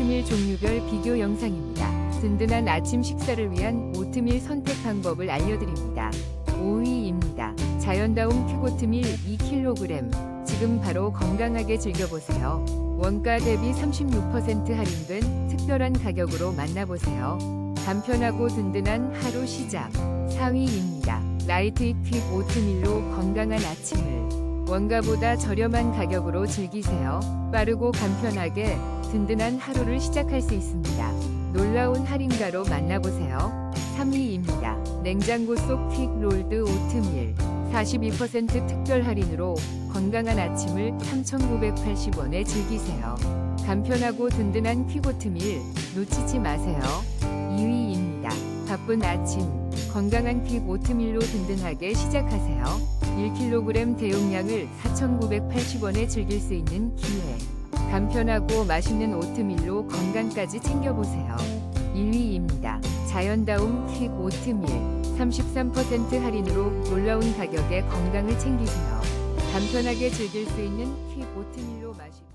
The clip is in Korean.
오트밀 종류별 비교 영상입니다. 든든한 아침 식사를 위한 오트밀 선택 방법을 알려드립니다. 5위입니다. 자연다움 큐고트밀 2kg. 지금 바로 건강하게 즐겨보세요. 원가 대비 36% 할인된 특별한 가격으로 만나보세요. 간편하고 든든한 하루 시작. 4위입니다. 라이트 이퀵 오트밀로 건강한 아침을 원가보다 저렴한 가격으로 즐기세요. 빠르고 간편하게 든든한 하루를 시작할 수 있습니다. 놀라운 할인가로 만나보세요. 3위입니다. 냉장고 속 퀵 롤드 오트밀 42% 특별 할인으로 건강한 아침을 3,980원에 즐기세요. 간편하고 든든한 퀵 오트밀 놓치지 마세요. 2위입니다. 바쁜 아침 건강한 퀵 오트밀로 든든하게 시작하세요. 1kg 대용량을 4,980원에 즐길 수 있는 기회. 간편하고 맛있는 오트밀로 건강까지 챙겨보세요. 1위입니다. 자연다움 퀵 오트밀 33% 할인으로 놀라운 가격에 건강을 챙기세요. 간편하게 즐길 수 있는 퀵 오트밀로 마시고